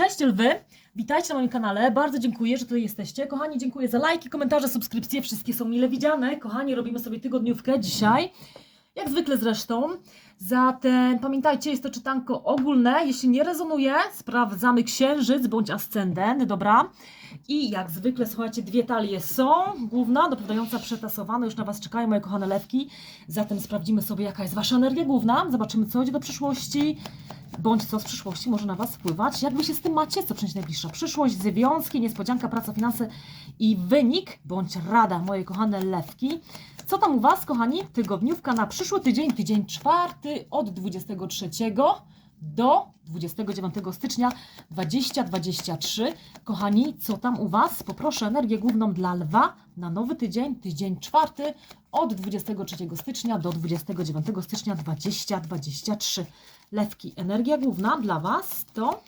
Cześć lwy, witajcie na moim kanale, bardzo dziękuję, że tutaj jesteście. Kochani, dziękuję za lajki, komentarze, subskrypcje, wszystkie są mile widziane. Kochani, robimy sobie tygodniówkę dzisiaj, jak zwykle zresztą. Zatem pamiętajcie, jest to czytanko ogólne, jeśli nie rezonuje, sprawdzamy księżyc bądź ascendent, dobra? I jak zwykle, słuchajcie, dwie talie są, główna, dopowiadająca przetasowana, już na Was czekają moje kochane lewki. Zatem sprawdzimy sobie, jaka jest Wasza energia główna, zobaczymy, co idzie do przyszłości, bądź co z przyszłości może na Was wpływać. Jak Wy się z tym macie? Co przyniesie najbliższa przyszłość, związki, niespodzianka, praca, finanse i wynik, bądź rada, moje kochane lewki. Co tam u Was, kochani? Tygodniówka na przyszły tydzień, tydzień czwarty od 23 do 29 stycznia 2023. Kochani, co tam u Was? Poproszę energię główną dla lwa na nowy tydzień, tydzień czwarty od 23 stycznia do 29 stycznia 2023. Lewki, energia główna dla Was to...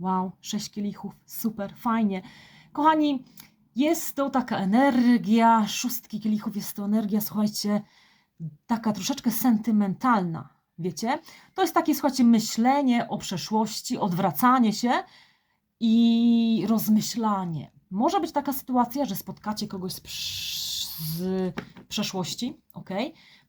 Wow, sześć kielichów, super, fajnie. Kochani, jest to taka energia, szóstki kielichów, jest to energia, słuchajcie, taka troszeczkę sentymentalna, wiecie? To jest takie, słuchajcie, myślenie o przeszłości, odwracanie się i rozmyślanie. Może być taka sytuacja, że spotkacie kogoś z, z przeszłości, ok?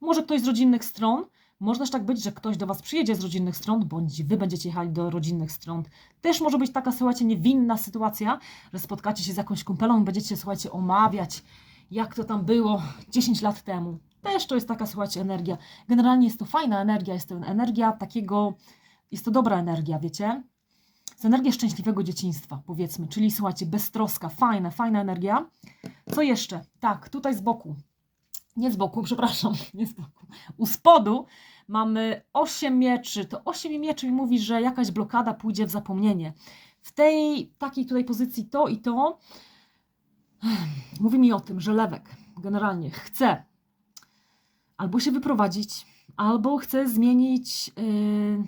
Może ktoś z rodzinnych stron. Może też tak być, że ktoś do Was przyjedzie z rodzinnych stron, bądź Wy będziecie jechali do rodzinnych stron. Też może być taka, słuchajcie, niewinna sytuacja, że spotkacie się z jakąś kumpelą i będziecie, słuchajcie, omawiać, jak to tam było 10 lat temu. Też to jest taka, słuchajcie, energia. Generalnie jest to fajna energia, jest to energia takiego, jest to dobra energia, wiecie? Jest energia szczęśliwego dzieciństwa, powiedzmy. Czyli, słuchajcie, beztroska, fajna, fajna energia. Co jeszcze? Tak, tutaj z boku. Nie z boku, przepraszam, nie z boku. U spodu mamy 8 mieczy. To 8 mieczy mi mówi, że jakaś blokada pójdzie w zapomnienie. W tej takiej tutaj pozycji to i to mówi mi o tym, że lewek generalnie chce albo się wyprowadzić, albo chce zmienić yy,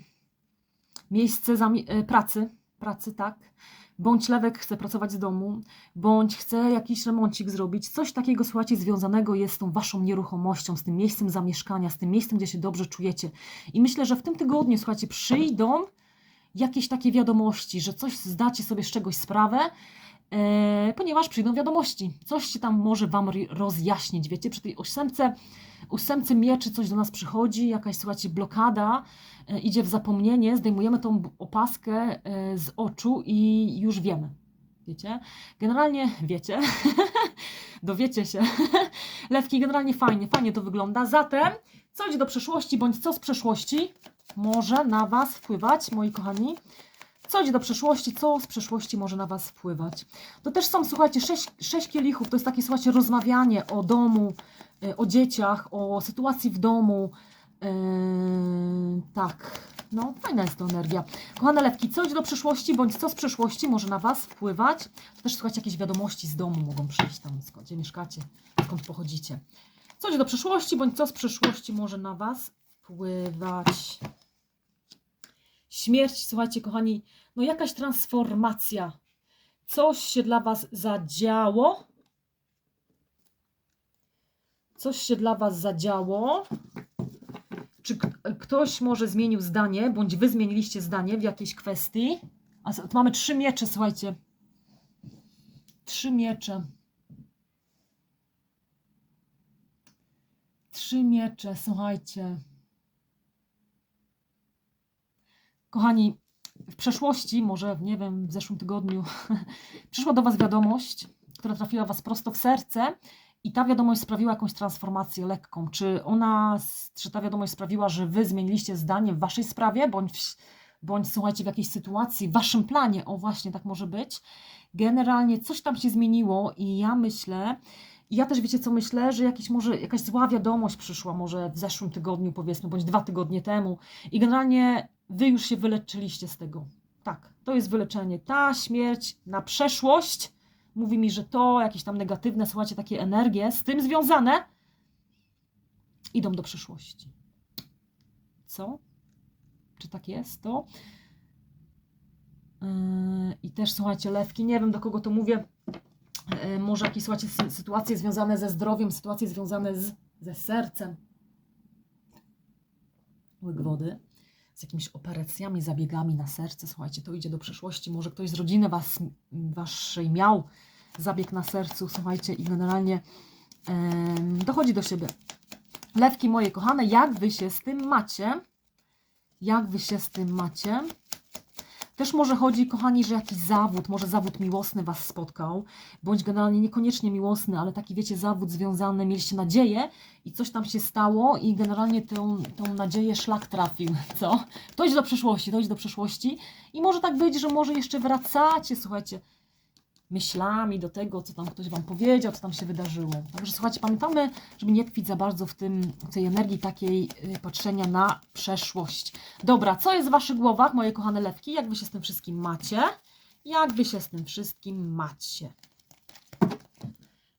miejsce zami- yy, pracy, pracy, tak, bądź lewek chce pracować z domu, bądź chce jakiś remoncik zrobić, coś takiego, słuchajcie, związanego jest z tą waszą nieruchomością, z tym miejscem zamieszkania, z tym miejscem, gdzie się dobrze czujecie. I myślę, że w tym tygodniu, słuchajcie, przyjdą jakieś takie wiadomości, że coś zdacie sobie z czegoś sprawę, ponieważ przyjdą wiadomości. Coś się tam może Wam rozjaśnić, wiecie, przy tej ósemce, ósemce mieczy coś do nas przychodzi, jakaś, słuchajcie, blokada, e, idzie w zapomnienie, zdejmujemy tą opaskę e, z oczu i już wiemy, wiecie. Generalnie wiecie, dowiecie się. Lewki, generalnie fajnie, fajnie to wygląda. Zatem, co idzie do przeszłości, bądź co z przeszłości może na Was wpływać, moi kochani? Co idzie do przeszłości, co z przeszłości może na Was wpływać? To też są, słuchajcie, sześć, sześć kielichów, to jest takie, słuchajcie, rozmawianie o domu, y, o dzieciach, o sytuacji w domu. Yy, tak, no fajna jest to energia. Kochane lewki, co idzie do przyszłości, bądź co z przeszłości może na Was wpływać? To też, słuchajcie, jakieś wiadomości z domu mogą przyjść tam, skąd gdzie mieszkacie, skąd pochodzicie. Co idzie do przyszłości, bądź co z przyszłości może na Was wpływać? Śmierć, słuchajcie, kochani, no jakaś transformacja. Coś się dla Was zadziało. Coś się dla Was zadziało. Czy ktoś może zmienił zdanie, bądź Wy zmieniliście zdanie w jakiejś kwestii? A mamy trzy miecze, słuchajcie. Trzy miecze. Trzy miecze, słuchajcie. Kochani, w przeszłości, może nie wiem, w zeszłym tygodniu, przyszła do Was wiadomość, która trafiła Was prosto w serce i ta wiadomość sprawiła jakąś transformację lekką. Czy ona, czy ta wiadomość sprawiła, że Wy zmieniliście zdanie w Waszej sprawie, bądź, bądź słuchajcie, w jakiejś sytuacji, w Waszym planie, o właśnie, tak może być. Generalnie coś tam się zmieniło i ja myślę, ja też wiecie co myślę, że jakiś może, jakaś zła wiadomość przyszła może w zeszłym tygodniu powiedzmy, bądź dwa tygodnie temu i generalnie wy już się wyleczyliście z tego. Tak, to jest wyleczenie. Ta śmierć na przeszłość mówi mi, że to jakieś tam negatywne, słuchajcie, takie energie z tym związane idą do przyszłości. Co? Czy tak jest to? Yy, I też słuchajcie, lewki, nie wiem do kogo to mówię. Yy, może jakieś słuchajcie, sy- sytuacje związane ze zdrowiem, sytuacje związane z, ze sercem. Łyk wody. Jakimiś operacjami, zabiegami na serce. Słuchajcie, to idzie do przeszłości. Może ktoś z rodziny was, waszej miał zabieg na sercu, słuchajcie, i generalnie em, dochodzi do siebie. Lewki moje kochane, jak wy się z tym macie? Jak wy się z tym macie? Też może chodzi, kochani, że jakiś zawód, może zawód miłosny Was spotkał, bądź generalnie niekoniecznie miłosny, ale taki, wiecie, zawód związany, mieliście nadzieję i coś tam się stało i generalnie tą, tą nadzieję szlak trafił, co? To idź do przeszłości, to idź do przeszłości i może tak być, że może jeszcze wracacie, słuchajcie, myślami do tego, co tam ktoś Wam powiedział, co tam się wydarzyło. Także słuchajcie, pamiętamy, żeby nie tkwić za bardzo w tym, tej energii takiej y, patrzenia na przeszłość. Dobra, co jest w Waszych głowach, moje kochane lewki? Jak Wy się z tym wszystkim macie? Jak Wy się z tym wszystkim macie?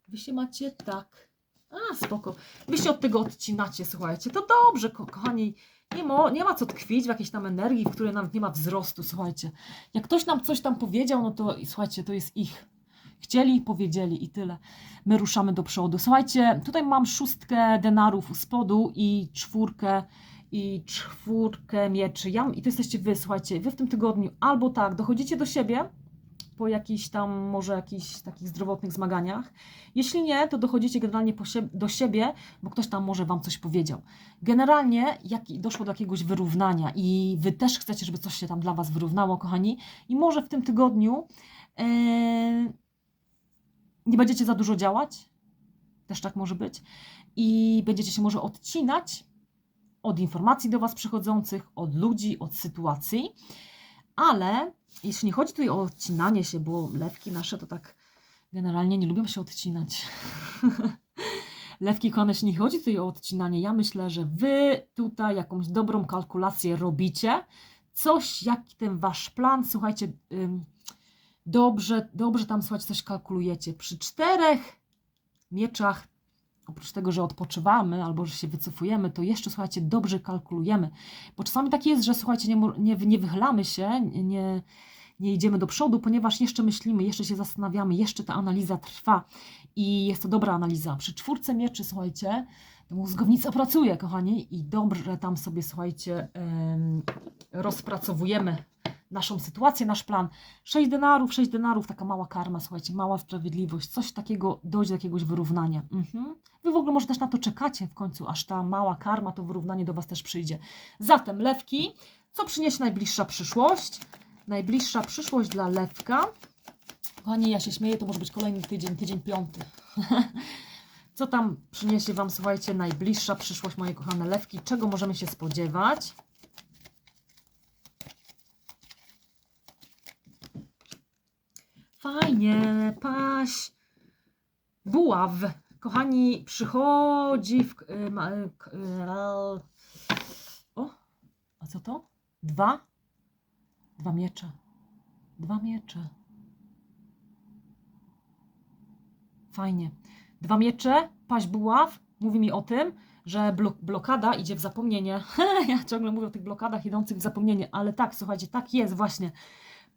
Wy się macie tak. A, spoko. Wy się od tego odcinacie, słuchajcie. To dobrze, ko kochani. Nie ma, nie ma co tkwić w jakiejś tam energii, w której nawet nie ma wzrostu, słuchajcie. Jak ktoś nam coś tam powiedział, no to słuchajcie, to jest ich. Chcieli, powiedzieli i tyle. My ruszamy do przodu. Słuchajcie, tutaj mam szóstkę denarów u spodu i czwórkę i czwórkę mieczy. Ja, I to jesteście wy, słuchajcie, wy w tym tygodniu albo tak, dochodzicie do siebie po jakichś tam może jakichś takich zdrowotnych zmaganiach. Jeśli nie, to dochodzicie generalnie do siebie, bo ktoś tam może wam coś powiedział. Generalnie jak doszło do jakiegoś wyrównania i wy też chcecie, żeby coś się tam dla was wyrównało, kochani, i może w tym tygodniu e, nie będziecie za dużo działać, też tak może być, i będziecie się może odcinać od informacji do was przychodzących, od ludzi, od sytuacji, ale jeśli nie chodzi tutaj o odcinanie się, bo lewki nasze to tak generalnie nie lubią się odcinać. Lewki kochane, nie chodzi tutaj o odcinanie, ja myślę, że wy tutaj jakąś dobrą kalkulację robicie. Coś, jaki ten wasz plan, słuchajcie, dobrze, dobrze tam, słuchajcie, coś kalkulujecie. Przy czterech mieczach, oprócz tego, że odpoczywamy albo że się wycofujemy, to jeszcze, słuchajcie, dobrze kalkulujemy. Bo czasami tak jest, że słuchajcie, nie, nie, nie wychylamy się, nie, nie, idziemy do przodu, ponieważ jeszcze myślimy, jeszcze się zastanawiamy, jeszcze ta analiza trwa i jest to dobra analiza. Przy czwórce mieczy, słuchajcie, mózgownica pracuje, kochani, i dobrze tam sobie, słuchajcie, em, rozpracowujemy naszą sytuację, nasz plan. 6 denarów, 6 denarów, taka mała karma, słuchajcie, mała sprawiedliwość, coś takiego, dojdzie do jakiegoś wyrównania. Mhm. Wy w ogóle może też na to czekacie w końcu, aż ta mała karma, to wyrównanie do Was też przyjdzie. Zatem, lewki, co przyniesie najbliższa przyszłość? Najbliższa przyszłość dla lewka. Kochani, ja się śmieję, to może być kolejny tydzień, tydzień piąty. Co tam przyniesie Wam, słuchajcie, najbliższa przyszłość, moje kochane lewki? Czego możemy się spodziewać? Fajnie, paś. Buław. Kochani, przychodzi w... y, y, O, a co to? Dwa? Dwa miecze. Dwa miecze. Fajnie. Dwa miecze, paść buław, mówi mi o tym, że blo- blokada idzie w zapomnienie. ja ciągle mówię o tych blokadach idących w zapomnienie, ale tak, słuchajcie, tak jest właśnie.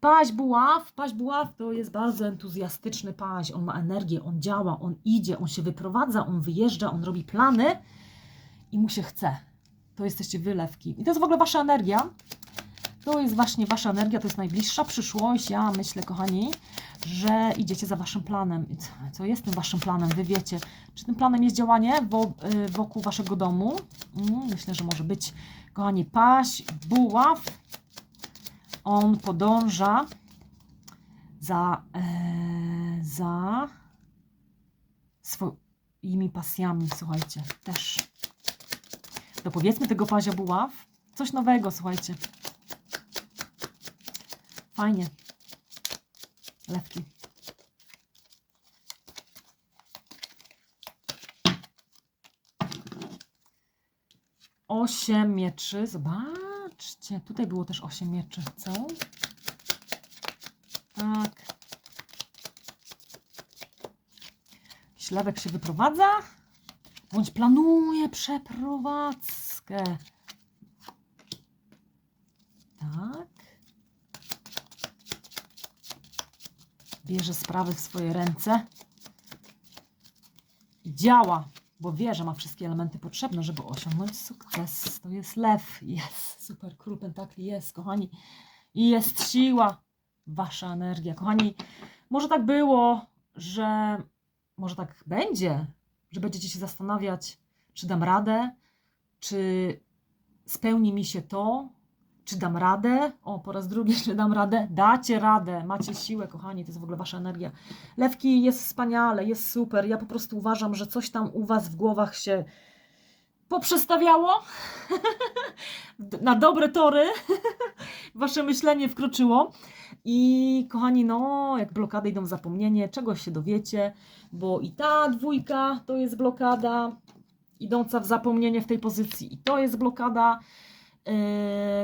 Paź buław, paź buław to jest bardzo entuzjastyczny paź. On ma energię, on działa, on idzie, on się wyprowadza, on wyjeżdża, on robi plany i mu się chce. To jesteście wylewki. I to jest w ogóle wasza energia. To jest właśnie wasza energia, to jest najbliższa przyszłość. Ja myślę, kochani, że idziecie za waszym planem. Co- jest tym waszym planem? Wy wiecie, czy tym planem jest działanie y, wokół waszego domu? Mm, myślę, że może być, kochani, paź, buław. On podąża za, e, za swoimi pasjami, słuchajcie, też. Dopowiedzmy tego pazia buław. Coś nowego, słuchajcie. Fajnie. Lewki. Osiem mieczy. Zobaczcie, tutaj było też osiem mieczy. Co? Tak. Ślewek się wyprowadza, bądź planuje przeprowadzkę. Tak. Bierze sprawy w swoje ręce działa. Bo wie, że ma wszystkie elementy potrzebne, żeby osiągnąć sukces. To jest lew, jest super, król pentakli jest, kochani. I jest siła, wasza energia. Kochani, może tak było, że może tak będzie, że będziecie się zastanawiać, czy dam radę, czy spełni mi się to, czy dam radę? O, po raz drugi, czy dam radę? Dacie radę, macie siłę, kochani, to jest w ogóle wasza energia. Lewki jest wspaniale, jest super. Ja po prostu uważam, że coś tam u was w głowach się poprzestawiało na dobre tory. Wasze myślenie wkroczyło. I kochani, no, jak blokady idą w zapomnienie, czegoś się dowiecie, bo i ta dwójka to jest blokada idąca w zapomnienie w tej pozycji, i to jest blokada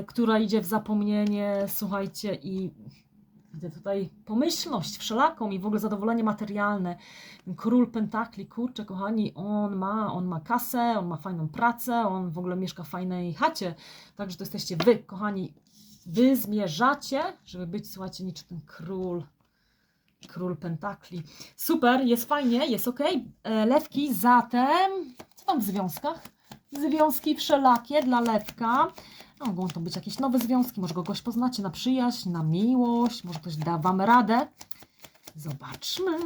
która idzie w zapomnienie, słuchajcie, i widzę tutaj pomyślność wszelaką i w ogóle zadowolenie materialne. Król Pentakli, kurczę, kochani, on ma, on ma kasę, on ma fajną pracę, on w ogóle mieszka w fajnej chacie, także to jesteście wy, kochani, wy zmierzacie, żeby być, słuchajcie, niczym ten Król Król Pentakli. Super, jest fajnie, jest ok. Lewki, zatem, co tam w związkach? Związki wszelakie dla lewka. Mogą to być jakieś nowe związki, może kogoś poznacie na przyjaźń, na miłość, może ktoś da Wam radę. Zobaczmy.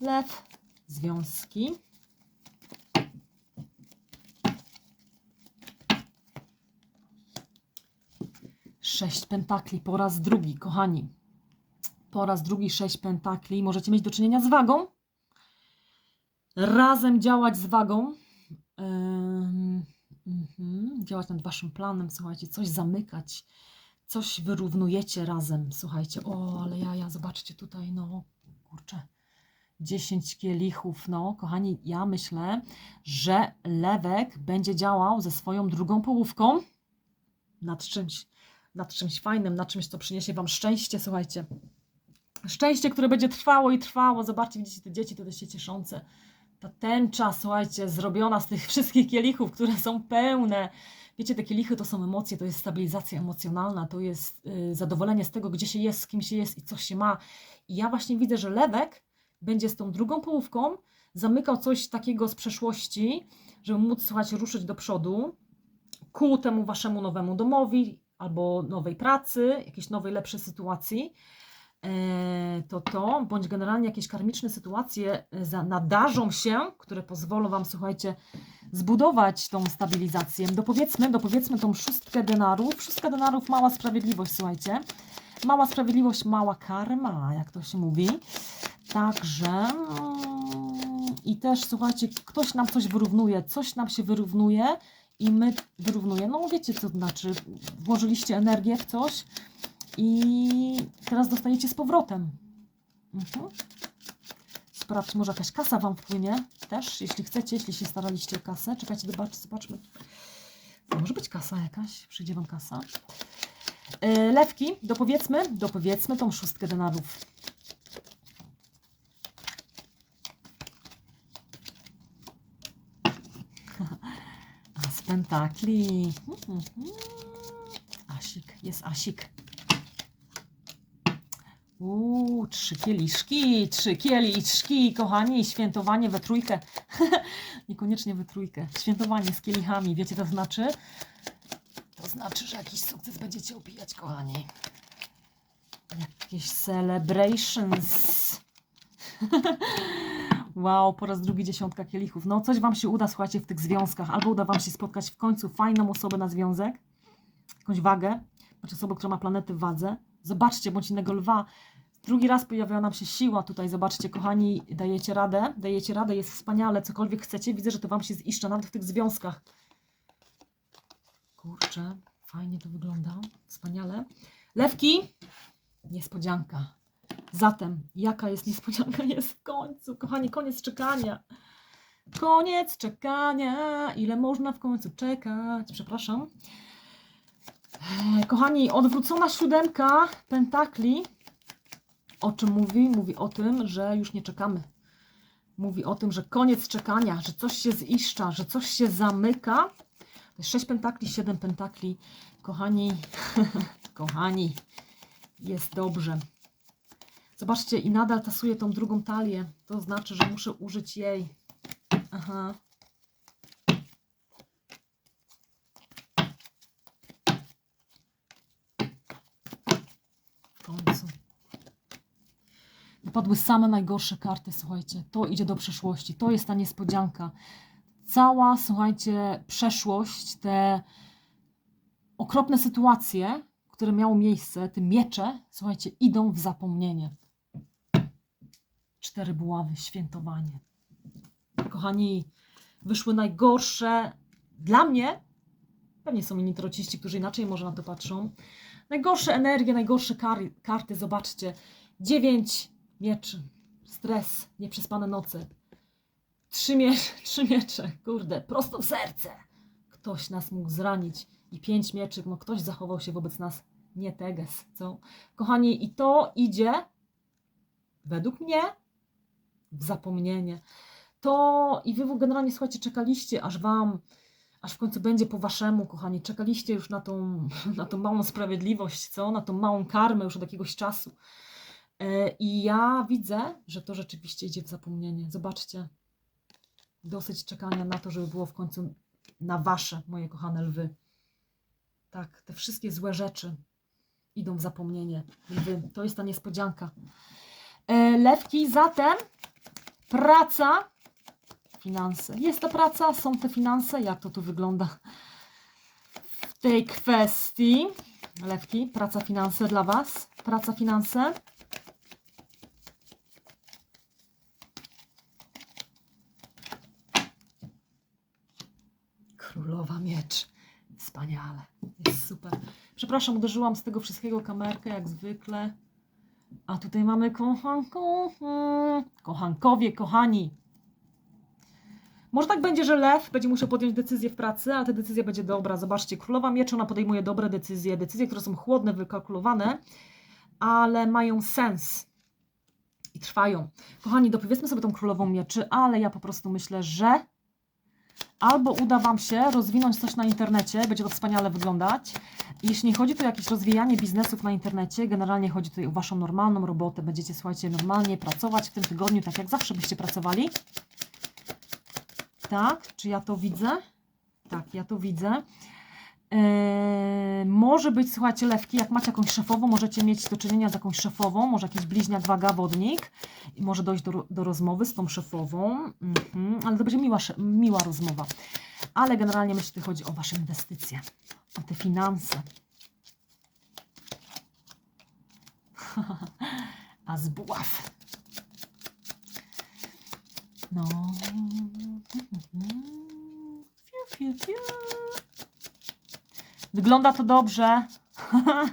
Lew, związki. Sześć pentakli po raz drugi, kochani. Po raz drugi sześć pentakli. Możecie mieć do czynienia z wagą razem działać z wagą, yy, działać nad waszym planem, słuchajcie, coś zamykać, coś wyrównujecie razem, słuchajcie, o, ale ja, ja, zobaczcie tutaj, no, kurczę, 10 kielichów, no, kochani, ja myślę, że Lewek będzie działał ze swoją drugą połówką nad czymś, nad czymś fajnym, nad czymś, co przyniesie wam szczęście, słuchajcie, szczęście, które będzie trwało i trwało, zobaczcie, widzicie te dzieci, to się cieszące, ta tęcza, słuchajcie, zrobiona z tych wszystkich kielichów, które są pełne. Wiecie, te kielichy to są emocje, to jest stabilizacja emocjonalna, to jest yy, zadowolenie z tego, gdzie się jest, z kim się jest i coś się ma. I ja właśnie widzę, że lewek będzie z tą drugą połówką zamykał coś takiego z przeszłości, żeby móc, słuchajcie, ruszyć do przodu ku temu waszemu nowemu domowi albo nowej pracy, jakiejś nowej, lepszej sytuacji. E, to to, bądź generalnie jakieś karmiczne sytuacje e, nadarzą się, które pozwolą Wam, słuchajcie, zbudować tą stabilizację. Dopowiedzmy, dopowiedzmy tą szóstkę denarów. Szóstka denarów, mała sprawiedliwość, słuchajcie. Mała sprawiedliwość, mała karma, jak to się mówi. Także mm, i też, słuchajcie, ktoś nam coś wyrównuje, coś nam się wyrównuje i my wyrównuje. No wiecie, co to znaczy. Włożyliście energię w coś, i teraz dostajecie z powrotem. Mhm. Sprawdź, może jakaś kasa Wam wpłynie też, jeśli chcecie, jeśli się staraliście o kasę. Czekajcie, zobacz, zobaczmy. Może być kasa jakaś, przyjdzie Wam kasa. Yy, lewki, dopowiedzmy, dopowiedzmy tą szóstkę denarów. A z pentakli. Mhm. Asik, jest Asik. Uuu, trzy kieliszki, trzy kieliszki, kochani, świętowanie we trójkę. Niekoniecznie we trójkę. Świętowanie z kielichami, wiecie to znaczy? To znaczy, że jakiś sukces będziecie upijać, kochani. Jakieś celebrations. wow, po raz drugi dziesiątka kielichów. No, coś Wam się uda, słuchajcie, w tych związkach. Albo uda Wam się spotkać w końcu fajną osobę na związek, jakąś wagę, znaczy osobę, która ma planety w wadze. Zobaczcie, bądź innego lwa. Drugi raz pojawiła nam się siła tutaj. Zobaczcie, kochani, dajecie radę. Dajecie radę, jest wspaniale. Cokolwiek chcecie, widzę, że to Wam się ziszcza, nawet w tych związkach. Kurczę, fajnie to wygląda. Wspaniale. Lewki, niespodzianka. Zatem, jaka jest niespodzianka? Jest w końcu. Kochani, koniec czekania. Koniec czekania. Ile można w końcu czekać? Przepraszam. Kochani, odwrócona siódemka pentakli o czym mówi? Mówi o tym, że już nie czekamy. Mówi o tym, że koniec czekania, że coś się ziszcza, że coś się zamyka. 6 pentakli, 7 pentakli. Kochani, kochani, jest dobrze. Zobaczcie, i nadal tasuję tą drugą talię. To znaczy, że muszę użyć jej. Aha. W końcu. Wypadły same najgorsze karty, słuchajcie. To idzie do przeszłości. To jest ta niespodzianka. Cała, słuchajcie, przeszłość, te okropne sytuacje, które miały miejsce, te miecze, słuchajcie, idą w zapomnienie. Cztery buławy, świętowanie. Kochani, wyszły najgorsze dla mnie. Pewnie są inni trociści, którzy inaczej może na to patrzą. Najgorsze energie, najgorsze kary, karty, zobaczcie. Dziewięć mieczy, stres, nieprzespane noce. Trzy, mie trzy miecze, kurde, prosto w serce. Ktoś nas mógł zranić. I pięć mieczy, no ktoś zachował się wobec nas nie teges, co? Kochani, i to idzie według mnie w zapomnienie. To i wy generalnie, słuchajcie, czekaliście, aż wam, aż w końcu będzie po waszemu, kochani. Czekaliście już na tą, na tą małą sprawiedliwość, co? Na tą małą karmę już od jakiegoś czasu. E, I ja widzę, że to rzeczywiście idzie w zapomnienie. Zobaczcie, dosyć czekania na to, żeby było w końcu na wasze, moje kochane lwy. Tak, te wszystkie złe rzeczy idą w zapomnienie. Lwy, to jest ta niespodzianka. E, lewki, zatem praca, finanse. Jest ta praca, są te finanse. Jak to tu wygląda w tej kwestii? Lewki, praca, finanse dla Was. Praca, finanse. Królowa miecz. Wspaniale. Jest super. Przepraszam, uderzyłam z tego wszystkiego kamerkę, jak zwykle. A tutaj mamy kochanko. Kochankowie, kochani. Może tak będzie, że lew będzie musiał podjąć decyzję w pracy, ale ta decyzja będzie dobra. Zobaczcie, królowa miecz, ona podejmuje dobre decyzje. Decyzje, które są chłodne, wykalkulowane, ale mają sens i trwają. Kochani, dopowiedzmy sobie tą królową mieczy, ale ja po prostu myślę, że albo uda Wam się rozwinąć coś na internecie, będzie to wspaniale wyglądać. Jeśli chodzi tu o jakieś rozwijanie biznesów na internecie, generalnie chodzi tutaj o Waszą normalną robotę. Będziecie, słuchajcie, normalnie pracować w tym tygodniu, tak jak zawsze byście pracowali. Tak, czy ja to widzę? Tak, ja to widzę. Eee, może być, słuchajcie, lewki, jak macie jakąś szefową, możecie mieć do czynienia z jakąś szefową, może jakiś bliźniak, waga, wodnik i może dojść do, do rozmowy z tą szefową, mhm, ale to będzie miła, miła rozmowa. Ale generalnie myślę, że chodzi o Wasze inwestycje, o te finanse. A z buław. No. Fiu, fiu, fiu. Wygląda to dobrze.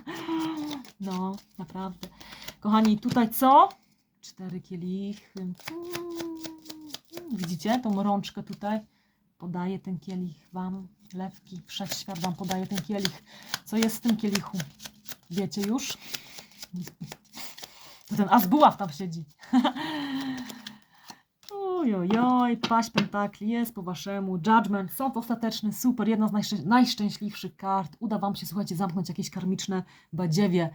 no, naprawdę. Kochani, tutaj co? Cztery kielichy. Widzicie tą rączkę tutaj? Podaję ten kielich Wam. Lewki, wszechświat Wam podaje ten kielich. Co jest w tym kielichu? Wiecie już? To ten as buław tam siedzi. Ojojoj, paść pentakli jest po waszemu. Judgment, sąd ostateczny, super, jedna z najszczę- najszczęśliwszych kart. Uda wam się, słuchajcie, zamknąć jakieś karmiczne badziewie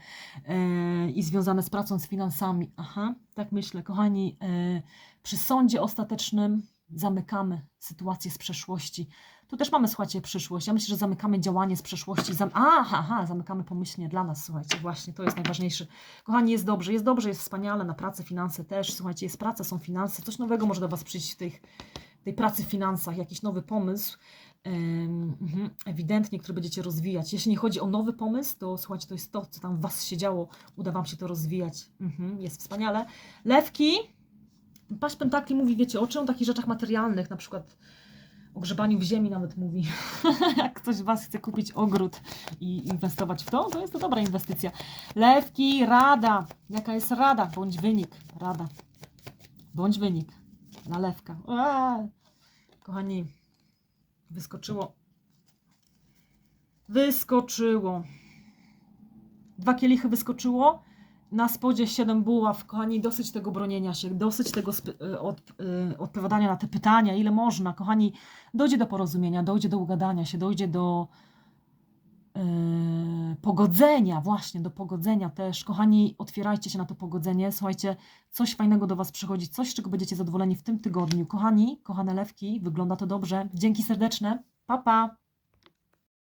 e, i związane z pracą, z finansami. Aha, tak myślę. Kochani, e, przy sądzie ostatecznym zamykamy sytuację z przeszłości. Tu też mamy, słuchajcie, przyszłość. Ja myślę, że zamykamy działanie z przeszłości. Zam aha, aha, zamykamy pomyślnie dla nas, słuchajcie, właśnie, to jest najważniejsze. Kochani, jest dobrze, jest dobrze, jest wspaniale, na pracę, finanse też, słuchajcie, jest praca, są finanse, coś nowego może do Was przyjść w tych, tej pracy w finansach, jakiś nowy pomysł, mhm, ewidentnie, który będziecie rozwijać. Jeśli nie chodzi o nowy pomysł, to słuchajcie, to jest to, co tam w Was się działo, uda Wam się to rozwijać. Mhm, jest wspaniale. Lewki, Paść Pentakli mówi, wiecie, o czym? O takich rzeczach materialnych, na przykład o grzebaniu w ziemi nawet mówi. Jak ktoś z Was chce kupić ogród i inwestować w to, to jest to dobra inwestycja. Lewki, rada. Jaka jest rada? Bądź wynik. Rada. Bądź wynik. Nalewka. Eee. Kochani, wyskoczyło. Wyskoczyło. Dwa kielichy wyskoczyło. Na spodzie 7 buław, kochani, dosyć tego bronienia się, dosyć tego y, od, y, odpowiadania na te pytania, ile można, kochani, dojdzie do porozumienia, dojdzie do ugadania się, dojdzie do e, pogodzenia, właśnie do pogodzenia też. Kochani, otwierajcie się na to pogodzenie. Słuchajcie, coś fajnego do Was przychodzi, coś, z czego będziecie zadowoleni w tym tygodniu. Kochani, kochane lewki, wygląda to dobrze. Dzięki serdeczne. Pa, pa!